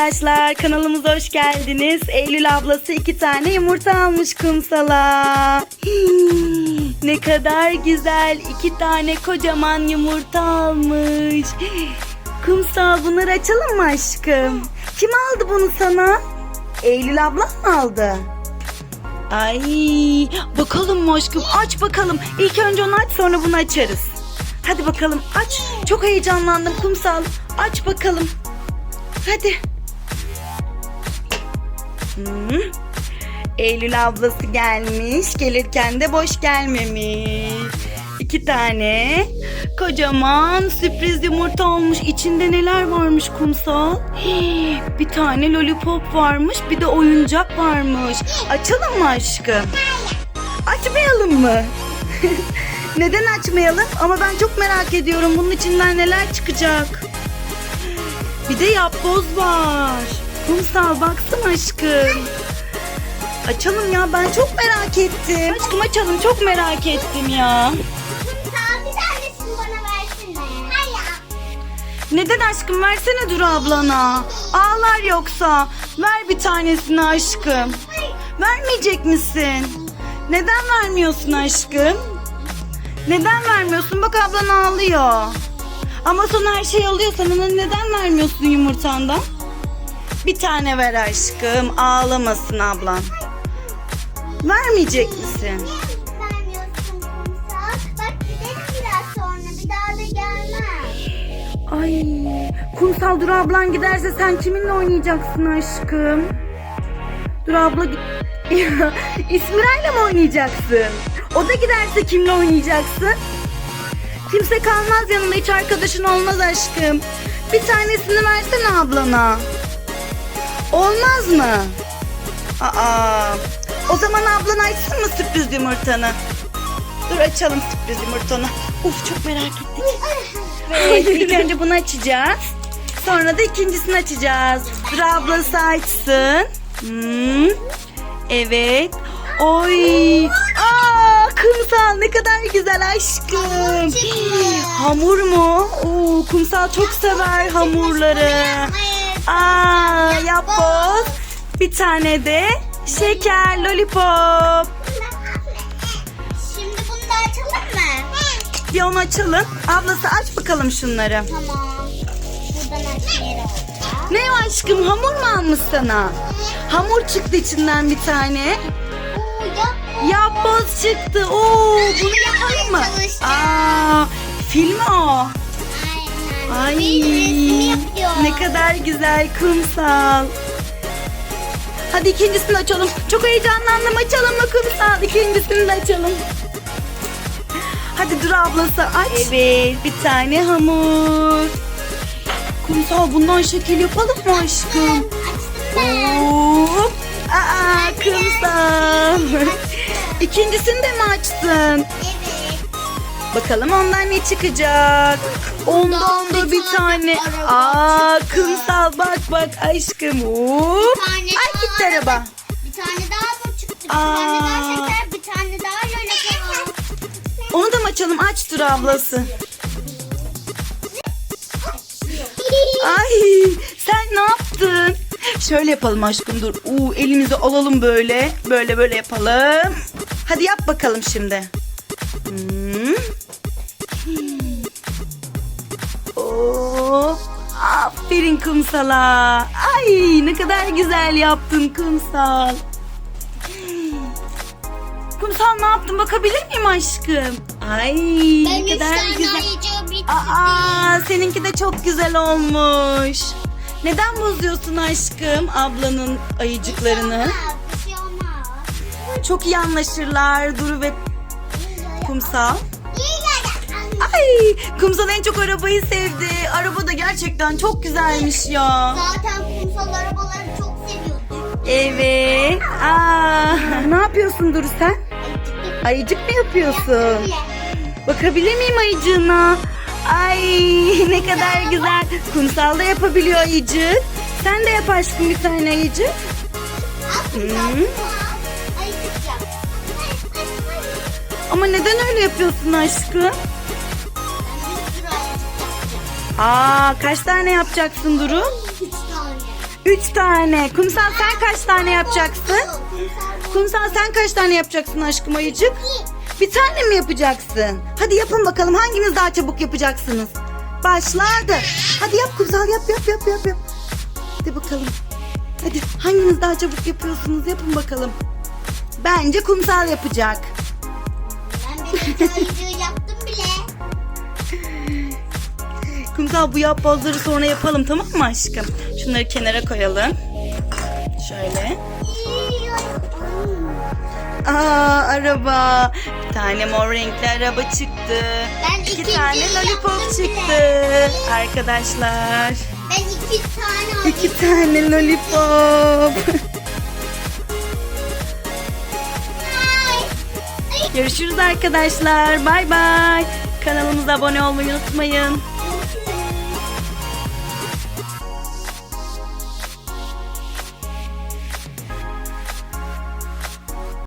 arkadaşlar kanalımıza hoş geldiniz. Eylül ablası iki tane yumurta almış kumsala. Ne kadar güzel iki tane kocaman yumurta almış. Kumsal bunları açalım mı aşkım? Kim aldı bunu sana? Eylül abla mı aldı? Ay bakalım mı aşkım aç bakalım. İlk önce onu aç sonra bunu açarız. Hadi bakalım aç. Çok heyecanlandım kumsal. Aç bakalım. Hadi. Eylül ablası gelmiş. Gelirken de boş gelmemiş. İki tane kocaman sürpriz yumurta olmuş. İçinde neler varmış kumsal? Bir tane lollipop varmış. Bir de oyuncak varmış. Açalım mı aşkım? Açmayalım mı? Neden açmayalım? Ama ben çok merak ediyorum bunun içinden neler çıkacak. Bir de yapboz var. Kumsal baksana aşkım. Açalım ya ben çok merak ettim. Aşkım açalım çok merak ettim ya. Sağ bir tanesini bana versene. Hayır. Neden aşkım versene Duru ablana. Ağlar yoksa. Ver bir tanesini aşkım. Vermeyecek misin? Neden vermiyorsun aşkım? Neden vermiyorsun? Bak ablan ağlıyor. Ama son her şey alıyor sana neden vermiyorsun yumurtandan? Bir tane ver aşkım. Ağlamasın ablan. Vermeyecek misin? Ay, kumsal Dur ablan giderse sen kiminle oynayacaksın aşkım? Dur abla İsmiray'la mı oynayacaksın? O da giderse kimle oynayacaksın? Kimse kalmaz yanında hiç arkadaşın olmaz aşkım. Bir tanesini versene ablana. Olmaz mı? Aa, o zaman ablan açsın mı sürpriz yumurtanı? Dur açalım sürpriz yumurtanı. Uf çok merak ettik. Evet, ilk önce bunu açacağız. Sonra da ikincisini açacağız. Dur ablası açsın. Hmm. Evet. Oy. Aa, kumsal ne kadar güzel aşkım. Hamur mu? Oo, kumsal çok sever hamurları. Aa, yapboz. Bir tane de şeker lollipop. Şimdi bunu da açalım mı? Bir onu açalım. Ablası aç bakalım şunları. Tamam. Buradan. Ne o aşkım hamur mu almış sana? Hamur çıktı içinden bir tane. Oo yap. Yapboz çıktı. Oo, bunu yapalım mı? Çalışacağım. Aa, film o. Ay, ne kadar güzel kumsal. Hadi ikincisini açalım. Çok heyecanlandım. Açalım mı kumsal? İkincisini de açalım. Hadi dur ablası aç. Evet bir tane hamur. Kumsal bundan şekil yapalım mı aşkım? Hop. Aa kumsal. İkincisini de mi açtın? Evet. Bakalım ondan ne çıkacak? Ondan da bir tane. Aa kumsal bak bak aşkım. Hop. Ay gitti araba. Bir tane daha bu çıktı. Bir tane daha şeker. Bir tane daha lollipop. Onu da mı açalım? Aç dur ablası. Ay sen ne yaptın? Şöyle yapalım aşkım dur. Uu, elimizi alalım böyle. Böyle böyle yapalım. Hadi yap bakalım şimdi. Oo, aferin kumsala. Ay ne kadar güzel yaptın kumsal. Kumsal ne yaptın bakabilir miyim aşkım? Ay Ben ne kadar güzel. Aa, seninki de çok güzel olmuş. Neden bozuyorsun aşkım ablanın ayıcıklarını? Şey olmaz. Çok iyi anlaşırlar Duru ve Kumsal. Ay, Kumsal en çok arabayı sevdi. Araba da gerçekten çok güzelmiş ya. Zaten kumsal arabaları çok seviyorduk. Evet. Aa, ne yapıyorsun Duru sen? Ayıcık mı yapıyorsun? Bakabilir miyim ayıcığına? Ay ne kadar güzel. Kumsal da yapabiliyor ayıcık. Sen de yap aşkım bir tane ayıcık. Hmm. Ama neden öyle yapıyorsun aşkım? Aa kaç tane yapacaksın Duru? Üç tane. Üç tane. Kumsal sen kaç tane yapacaksın? Kumsal sen kaç tane yapacaksın aşkım ayıcık? Bir tane mi yapacaksın? Hadi yapın bakalım hanginiz daha çabuk yapacaksınız? Başladı. Hadi yap kumsal yap yap yap yap yap. Hadi bakalım. Hadi hanginiz daha çabuk yapıyorsunuz yapın bakalım. Bence kumsal yapacak. Ben birinci ayıcığı yaptım Kumsal bu yapbozları sonra yapalım tamam mı aşkım? Şunları kenara koyalım. Şöyle. Aa araba. Bir tane mor renkli araba çıktı. Ben İki tane lollipop çıktı. bile. Arkadaşlar. Ben iki tane aldım. İki tane lollipop. Görüşürüz arkadaşlar. Bay bay. Kanalımıza abone olmayı unutmayın.